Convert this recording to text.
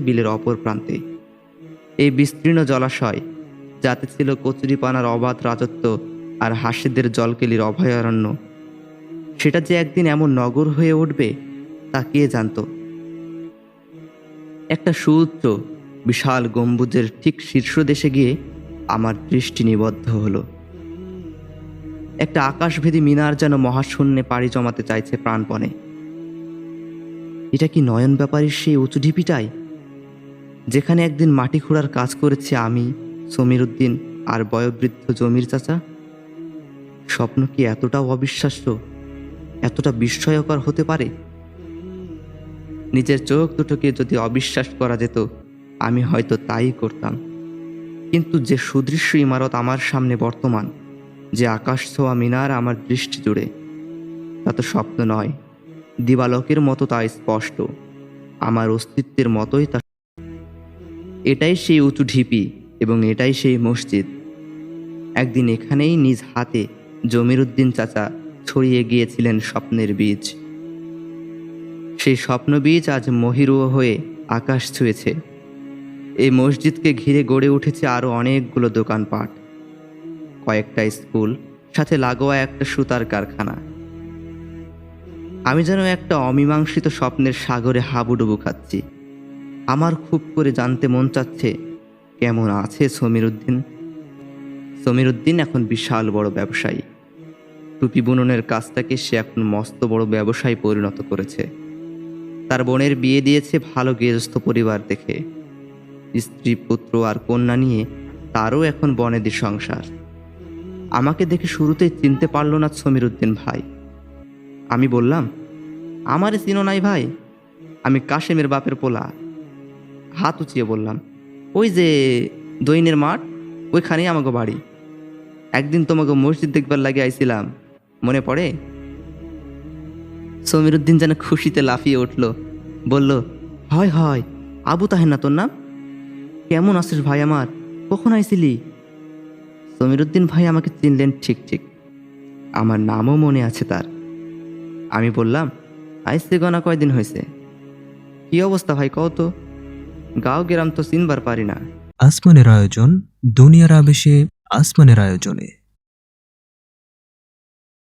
বিলের অপর প্রান্তে। এই বিস্তীর্ণ জলাশয়, যাতে ছিল কচুরিপানার অবাধ রাজত্ব আর হাসিদের জলকেলির অভয়ারণ্য। সেটা যে একদিন এমন নগর হয়ে উঠবে, তা কে জানতো? একটা সুউচ্চ, বিশাল গম্বুজের ঠিক শীর্ষ দেশে গিয়ে আমার দৃষ্টি নিবদ্ধ হলো। একটা আকাশভেদী মিনার যেন মহাশূন্যে পাড়ি জমাতে চাইছে প্রাণপণে। এটা কি নয়ন ব্যাপারীর সেই উঁচু ঢিপিটাই? যেখানে একদিন মাটি খোঁড়ার কাজ করেছে আমি সমীর উদ্দিন আর বয়োবৃদ্ধ জমির চাচা। স্বপ্ন কি এতটাও অবিশ্বাস্য? এতটা বিস্ময়কর হতে পারে? নিজের চোখ দুটোকে যদি অবিশ্বাস করা যেত, আমি হয়তো তাই করতাম। কিন্তু যে সুদৃশ্য ইমারত আমার সামনে বর্তমান, যে আকাশ ছোঁয়া মিনার আমার দৃষ্টি জুড়ে, তা তো স্বপ্ন নয়। দিবালকের মতো তা স্পষ্ট। আমার অস্তিত্বের মতোই তা এটাই সেই উঁচু ঢিপি এবং এটাই সেই মসজিদ। একদিন এখানেই নিজ হাতে জমির উদ্দিন চাচা ছড়িয়ে গিয়েছিলেন স্বপ্নের বীজ। সেই স্বপ্ন বীজ আজ মহিরুহ হয়ে আকাশ ছুঁয়েছে। এই মসজিদকে ঘিরে গড়ে উঠেছে আরও অনেকগুলো দোকানপাট। কয়েকটা স্কুল, সাথে লাগোয়া একটা সুতার কারখানা। আমি যেন একটা অমীমাংসিত স্বপ্নের সাগরে হাবুডুবু খাচ্ছি। আমার খুব করে জানতে মন চাচ্ছে কেমন আছে সমীর উদ্দিন সমীর উদ্দিন এখন বিশাল বড় ব্যবসায়ী। টুপি বুননের কাজটাকে সে এখন মস্ত বড় ব্যবসায় পরিণত করেছে। তার বোনের বিয়ে দিয়েছে ভালো গৃহস্থ পরিবার দেখে। স্ত্রী, পুত্র আর কন্যা নিয়ে তারও এখন বনেদি সংসার। আমাকে দেখে শুরুতেই চিনতে পারল না সমীর উদ্দিন ভাই। আমি বললাম, আমারে চিনো নাই ভাই? আমি কাশেমের বাপের পোলা। হাত উঁচিয়ে বললাম, ওই যে দৈনের মাঠ, ওইখানেই আমাকে বাড়ি। একদিন তোমাকে মসজিদ দেখবার লাগে আইছিলাম, মনে পড়ে? সমীর উদ্দিন যেন খুশিতে লাফিয়ে উঠল, বলল, হয় হয়, আবু তাহের না তোর নাম? কেমন আছিস ভাই আমার, কখন আইছিলি? সমীর উদ্দিন ভাই আমাকে চিনলেন ঠিক ঠিক। আমার নামও মনে আছে তার। আমি বললাম আইসে গনা কয়দিন হয়েছে কি অবস্থা ভাই কও তো? গাঁও গ্রাম তো চিনবার পারি না। আসমানের আয়োজন দুনিয়ার আবেশে আসমানের আয়োজনে।